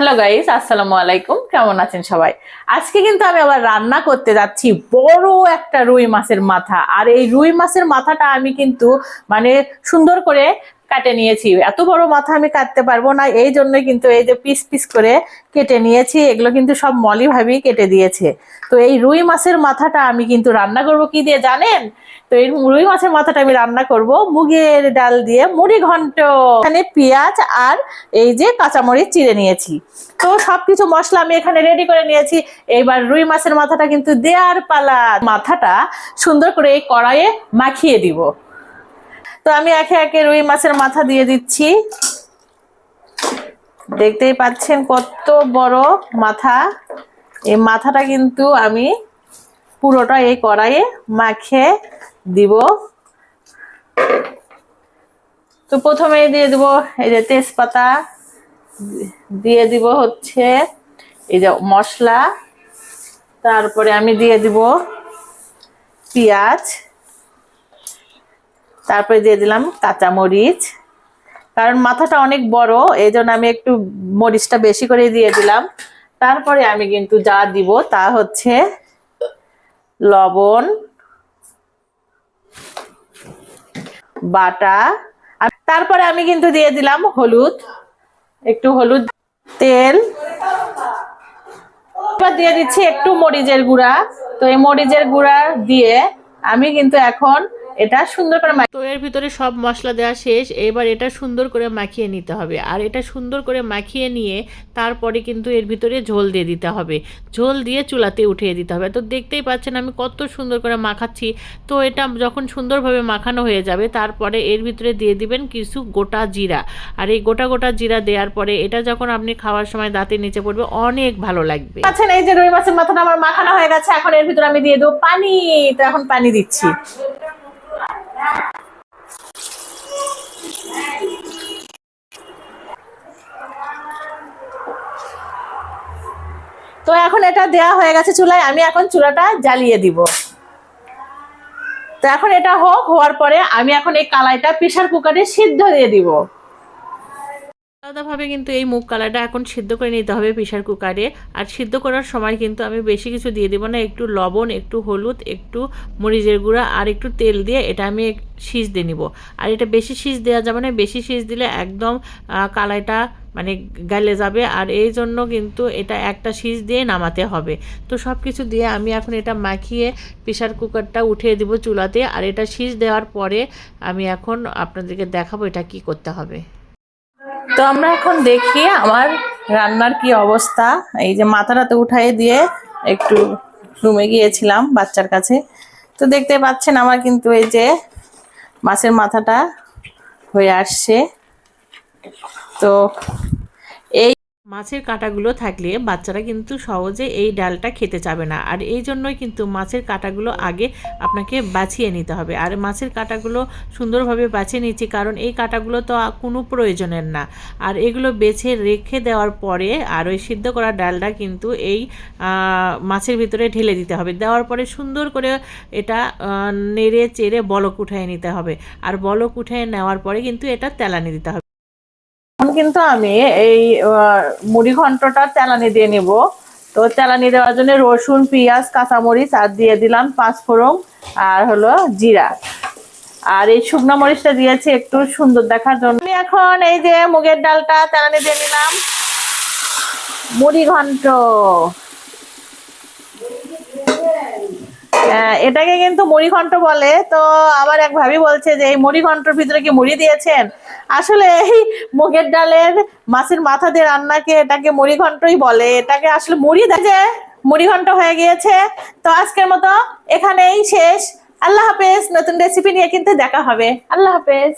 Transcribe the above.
Hello guys আসসালামু আলাইকুম কেমন আছেন সবাই? আজকে কিন্তু আমি আবার রান্না করতে যাচ্ছি বড় একটা রুই মাছের মাথা। আর এই রুই মাছের মাথাটা আমি কিন্তু মানে সুন্দর করে কাটে নিয়েছি। এত বড় মাথা আমি কাটতে পারব না, এই জন্য কিন্তু এই যে পিস পিস করে কেটে নিয়েছি, এগুলো কিন্তু সব মলি ভাবেই কেটে দিয়েছে। তো এই রুই মাছের মাথাটা আমি কিন্তু রান্না করব কি দিয়ে জানেন? তো এই রুই মাছের মাথাটা আমি রান্না করব মুগের ডাল দিয়ে মুড়ি ঘন্ট। এখানে পেঁয়াজ আর এই যে কাঁচামরিচ চিড়ে নিয়েছি। তো সবকিছু মশলা আমি এখানে রেডি করে নিয়েছি। এইবার রুই মাছের মাথাটা কিন্তু দেয়ার পালা। মাথাটা সুন্দর করে এই কড়াইয়ে মাখিয়ে দিব। তো আমি একে একে রুই মাছের মাথা দিয়ে দিচ্ছি। দেখতেই পাচ্ছেন কত বড় মাথা। এই মাথাটা কিন্তু আমি পুরোটা এই কড়াইয়ে মাখে দিব। তো প্রথমেই দিয়ে দিব এই যে তেজপাতা, দিয়ে দিব হচ্ছে এই যে মশলা। তারপরে আমি দিয়ে দিব পেঁয়াজ। তারপরে দিয়ে দিলাম কাঁচামরিচ। কারণ মাথাটা অনেক বড় এই আমি একটু মরিচটা বেশি করে দিয়ে দিলাম। তারপরে আমি কিন্তু যা দিব তা হচ্ছে লবণ, বাটা তারপরে আমি কিন্তু দিয়ে দিলাম হলুদ, একটু হলুদ তেল। দিয়ে দিচ্ছি একটু মরিচের গুঁড়া। তো এই মরিচের গুঁড়া দিয়ে আমি কিন্তু এখন এটা সুন্দর করে তো এর ভিতরে সব মশলা দেওয়া শেষ। এবার এটা সুন্দর করে মাখিয়ে নিতে হবে। আর এটা সুন্দর করে মাখিয়ে নিয়ে তারপরে কিন্তু এর ভিতরে ঝোল দিয়ে দিতে হবে। ঝোল দিয়ে চুলাতে উঠিয়ে দিতে হবে। তো দেখতেই পাচ্ছেন আমি কত সুন্দর করে মাখাচ্ছি। তো এটা যখন সুন্দরভাবে মাখানো হয়ে যাবে তারপরে এর ভিতরে দিয়ে দিবেন কিছু গোটা জিরা। আর এই গোটা গোটা জিরা দেওয়ার পরে এটা যখন আপনি খাওয়ার সময় দাঁতের নিচে পড়বে অনেক ভালো লাগবে। আচ্ছা এই যে রুই মাছের মাথাটা আমার মাখানো হয়ে গেছে। এখন এর ভিতরে আমি দিয়ে দেবো পানি। তো এখন পানি দিচ্ছি। তো এখন এটা দেয়া হয়ে গেছে চুলায়, আমি এখন চুলাটা জ্বালিয়ে দিব। তো এখন এটা হোক, হওয়ার পরে আমি এখন এই কালাইটা প্রেশার কুকারে সিদ্ধ দিয়ে দিব। আলাদাভাবে কিন্তু এই মুগ কালারটা এখন সিদ্ধ করে নিতে হবে প্রেশার কুকারে। আর সিদ্ধ করার সময় কিন্তু আমি বেশি কিছু দিয়ে দেবো না, একটু লবণ, একটু হলুদ, একটু মরিচের গুঁড়া আর একটু তেল দিয়ে এটা আমি সিজ দিয়ে নিব। আর এটা বেশি সিজ দেওয়া যাবে না, বেশি সিজ দিলে একদম কালাইটা মানে গালে যাবে। আর এই জন্য কিন্তু এটা একটা সিজ দিয়ে নামাতে হবে। তো সব কিছু দিয়ে আমি এখন এটা মাখিয়ে প্রেশার কুকারটা উঠিয়ে দিব চুলাতে। আর এটা সিজ দেওয়ার পরে আমি এখন আপনাদেরকে দেখাবো এটা কি করতে হবে। তো আমরা এখন দেখি আমার রান্নার কি অবস্থা। এই যে মাথাটাতে উঠাই দিয়ে একটু রুমে গিয়েছিলাম বাচ্চার কাছে। তো দেখতে পাচ্ছেন আমার কিন্তু এই যে মাছের মাথাটা হয়ে আসছে। তো মাছের কাঁটাগুলো থাকলে বাচ্চারা কিন্তু সহজে এই ডালটা খেতে চাবে না। আর এই জন্যই কিন্তু মাছের কাঁটাগুলো আগে আপনাকে বাছিয়ে নিতে হবে। আর মাছের কাঁটাগুলো সুন্দরভাবে বাছিয়ে নিচ্ছি, কারণ এই কাঁটাগুলো তো কোনো প্রয়োজনের না। আর এগুলো বেছে রেখে দেওয়ার পরে আর ওই সিদ্ধ করা ডালটা কিন্তু এই মাছের ভিতরে ঢেলে দিতে হবে। দেওয়ার পরে সুন্দর করে এটা নেড়ে চেড়ে বলক উঠায় নিতে হবে। আর বলক উঠায় নেওয়ার পরে কিন্তু এটা তেলানি দিতে হবে। কিন্তু আমি এই মুড়ি ঘন্টটা তেলানি দিয়ে নেব। তো তেলানি দেওয়ার জন্য রসুন পেঁয়াজ কাঁচামরিচ আর দিয়ে দিলাম পাঁচফোড়ন আর হলো জিরা। আর এই শুকনো মরিচটা দিয়েছি একটু সুন্দর দেখার জন্য। আমি এখন এই যে মুগের ডালটা তেলানি দিয়ে নিলাম। মুড়ি ঘন্ট। আহ, এটাকে কিন্তু মুড়ি ঘন্ট বলে। তো আবার এক ভাবি বলছে যে এই মুড়ি ঘন্টর ভিতরে কি মুড়ি দিয়েছেন? আসলে এই মুগের ডালের মাছের মাথা দিয়ে রান্নাকে এটাকে মুড়ি ঘন্টই বলে। এটাকে আসলে মুড়ি দেখে মুড়ি ঘন্ট হয়ে গিয়েছে। তো আজকের মতো এখানেই শেষ। আল্লাহ হাফেজ, নতুন রেসিপি নিয়ে কিন্তু দেখা হবে। আল্লাহ হাফেজ।